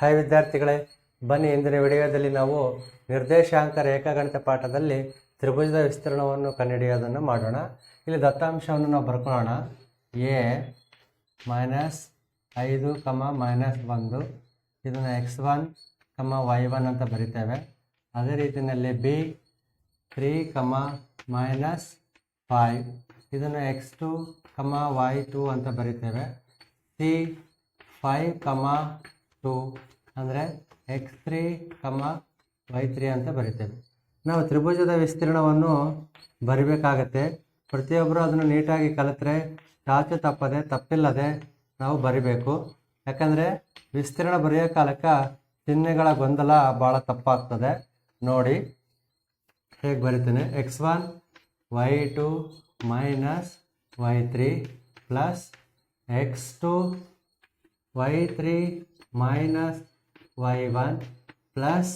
Hi ವಿದ್ಯಾರ್ಥಿಗಳೇ, ಬನ್ನಿ ಇಂದಿನ ವಿಡಿಯೋದಲ್ಲಿ ನಾವು ನಿರ್ದೇಶಾಂಕ ರೇಖಾಗಣಿತ ಪಾಠದಲ್ಲಿ ತ್ರಿಭುಜದ ವಿಸ್ತೀರ್ಣವನ್ನು ಕಂಡುಹಿಡಿಯೋದನ್ನು ಮಾಡೋಣ. ಇಲ್ಲಿ ದತ್ತಾಂಶವನ್ನು ನಾವು ಬರ್ಕೊಳ್ಳೋಣ ಎ ಮೈನಸ್ ಐದು ಕಮ ಮೈನಸ್ ಒಂದು. ಇದನ್ನು x one comma y one ಅಂತ ಬರಿತೇವೆ. ಅದೇ ರೀತಿಯಲ್ಲಿ B three comma minus five ಇದನ್ನು x two comma y two ಅಂತ ಬರಿತೇವೆ. ಸಿ ಫೈವ್ ಕಮ ಟು ಅಂದರೆ x three comma y three ಅಂತ ಬರಿತೇವೆ ನಾವು ತ್ರಿಭುಜದ ವಿಸ್ತೀರ್ಣವನ್ನು ಬರಿಬೇಕಾಗತ್ತೆ. ಪ್ರತಿಯೊಬ್ಬರು ಅದನ್ನು ನೀಟಾಗಿ ಕಲಿತ್ರೆ ಚಾಚು ತಪ್ಪದೆ, ತಪ್ಪಿಲ್ಲದೆ ನಾವು ಬರಿಬೇಕು. ಯಾಕಂದರೆ ವಿಸ್ತೀರ್ಣ ಬರೆಯೋ ಕಾಲಕ್ಕೆ ಚಿಹ್ನೆಗಳ ಗೊಂದಲ ಭಾಳ ತಪ್ಪಾಗ್ತದೆ. ನೋಡಿ, ಹೇಗೆ ಬರಿತೇನೆ? X one, y two minus y three plus x two y three minus y one plus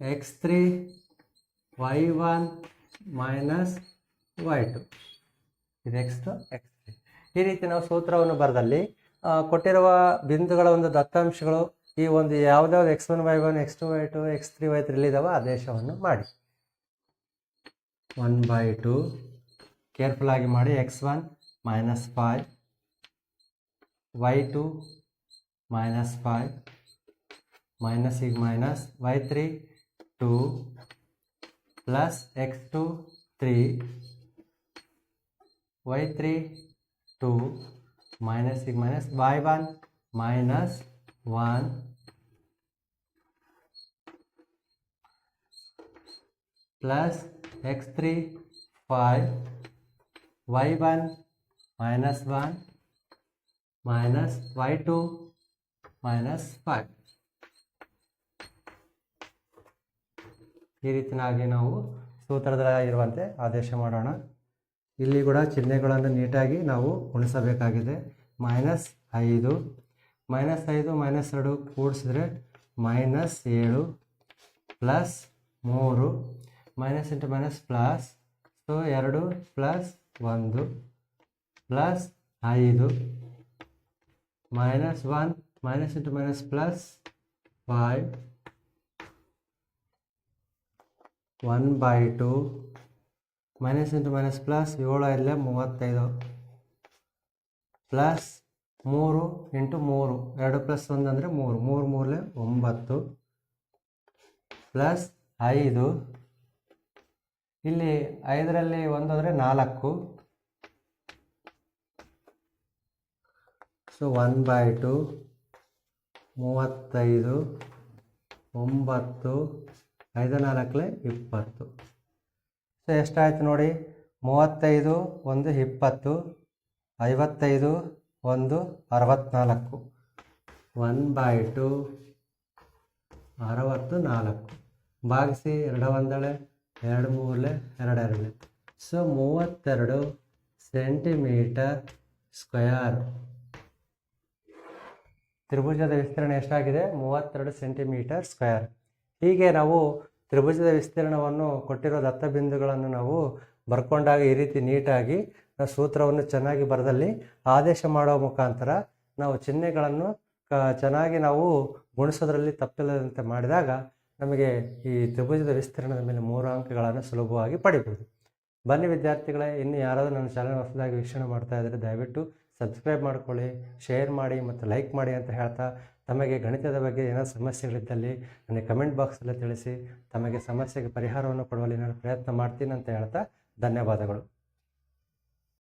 x three y one minus y two ಇದು ಎಕ್ಸ್ ಟು ಎಕ್ಸ್ ಈ ರೀತಿ ನಾವು ಸೂತ್ರವನ್ನು ಬರೆದಲ್ಲಿ ಕೊಟ್ಟಿರುವ ಬಿಂದುಗಳ ಒಂದು ದತ್ತಾಂಶಗಳು ಈ ಒಂದು ಯಾವುದ್ಯಾವ್ದು x one y one x two y two x three y three ಇದಾವೆ ಆದೇಶವನ್ನು ಮಾಡಿ. ಒನ್ ಬೈ ಟು ಕೇರ್ಫುಲ್ ಆಗಿ ಮಾಡಿ x one minus five y2 minus 5 minus e minus y3 2 plus x2 3 y3 2 minus e minus y1 minus 1 plus x3 5 y1 minus 1 minus y2 minus five ಈ ರೀತಿಯಾಗಿ ನಾವು ಸೂತ್ರದ ಆದೇಶ ಮಾಡೋಣ. ಇಲ್ಲಿ ಕೂಡ ಚಿಹ್ನೆಗಳನ್ನು ನೀಟಾಗಿ ನಾವು ಉಣಿಸಬೇಕಾಗಿದೆ ಮೈನಸ್ ಐದು ಮೈನಸ್ ಐದು ಮೈನಸ್ ಎರಡು ಕೂಡಿಸಿದ್ರೆ ಮೈನಸ್ ಏಳು ಪ್ಲಸ್ ಮೂರು minus into minus plus so ಎರಡು ಪ್ಲಸ್ ಒಂದು ಪ್ಲಸ್ ಐದು. Minus one minus into minus plus five one by two minus into minus plus ಏಳು ಇಲ್ಲೇ ಮೂವತ್ತೈದು. ಪ್ಲಸ್ ಮೂರು ಇಂಟು ಮೂರು. ಎರಡು ಪ್ಲಸ್ ಒಂದು ಅಂದರೆ ಮೂರು. ಮೂರು ಮೂರಲೆ ಒಂಬತ್ತು. ಪ್ಲಸ್ ಐದು. ಇಲ್ಲಿ ಐದರಲ್ಲಿ ಒಂದು ಅಂದರೆ ನಾಲ್ಕು. ಸೊ ಒನ್ ಬೈ ಟು ಮೂವತ್ತೈದು, ಒಂಬತ್ತು ಐದು ನಾಲ್ಕಲೆ ಇಪ್ಪತ್ತು. ಸೊ ಎಷ್ಟಾಯಿತು ನೋಡಿ? ಮೂವತ್ತೈದು, ಒಂದು ಇಪ್ಪತ್ತು, ಐವತ್ತೈದು, ಒಂದು ಅರವತ್ತ್ನಾಲ್ಕು ಒನ್ ಬೈ ಟು ಅರವತ್ತು ನಾಲ್ಕು ಭಾಗಿಸಿ ಎರಡು ಒಂದಳೆ, ಎರಡು ಮೂರಲೆ ಎರಡು ಎರಡು ಸೊ ಮೂವತ್ತೆರಡು ಸೆಂಟಿಮೀಟರ್ ಸ್ಕ್ವಯರ್ ತ್ರಿಭುಜದ ವಿಸ್ತೀರ್ಣ ಎಷ್ಟಾಗಿದೆ? ಮೂವತ್ತೆರಡು ಸೆಂಟಿಮೀಟರ್ ಸ್ಕ್ವೇರ್. ಹೀಗೆ ನಾವು ತ್ರಿಭುಜದ ವಿಸ್ತೀರ್ಣವನ್ನು ಕೊಟ್ಟಿರೋ ದತ್ತ ಬಿಂದುಗಳನ್ನು ನಾವು ಬರ್ಕೊಂಡಾಗ ಈ ರೀತಿ ನೀಟಾಗಿ ನಾವು ಸೂತ್ರವನ್ನು ಚೆನ್ನಾಗಿ ಬರೆದಲ್ಲಿ ಆದೇಶ ಮಾಡೋ ಮುಖಾಂತರ ನಾವು ಚಿಹ್ನೆಗಳನ್ನು ಕ ಚೆನ್ನಾಗಿ ನಾವು ಗುಣಿಸೋದ್ರಲ್ಲಿ ತಪ್ಪಿಲ್ಲದಂತೆ ಮಾಡಿದಾಗ ನಮಗೆ ಈ ತ್ರಿಭುಜದ ವಿಸ್ತೀರ್ಣದ ಮೇಲೆ ಮೂರು ಅಂಕಗಳನ್ನು ಸುಲಭವಾಗಿ ಪಡಿಬೋದು. ಬನ್ನಿ ವಿದ್ಯಾರ್ಥಿಗಳೇ, ಇನ್ನು ಯಾರಾದರೂ ನನ್ನ ಚಾನಲ್ ಹೊಸದಾಗಿ ವೀಕ್ಷಣೆ ಮಾಡ್ತಾ ಇದ್ದರೆ ದಯವಿಟ್ಟು ಸಬ್ಸ್ಕ್ರೈಬ್ ಮಾಡಿಕೊಳ್ಳಿ, ಶೇರ್ ಮಾಡಿ ಮತ್ತು ಲೈಕ್ ಮಾಡಿ ಅಂತ ಹೇಳ್ತಾ ತಮಗೆ ಗಣಿತದ ಬಗ್ಗೆ ಏನಾದರೂ ಸಮಸ್ಯೆಗಳಿದ್ದಲ್ಲಿ ನನಗೆ ಕಮೆಂಟ್ ಬಾಕ್ಸಲ್ಲಿ ತಿಳಿಸಿ, ತಮಗೆ ಸಮಸ್ಯೆಗೆ ಪರಿಹಾರವನ್ನು ಕೊಡುವಲ್ಲಿ ನಾನು ಪ್ರಯತ್ನ ಮಾಡ್ತೀನಿ ಅಂತ ಹೇಳ್ತಾ ಧನ್ಯವಾದಗಳು.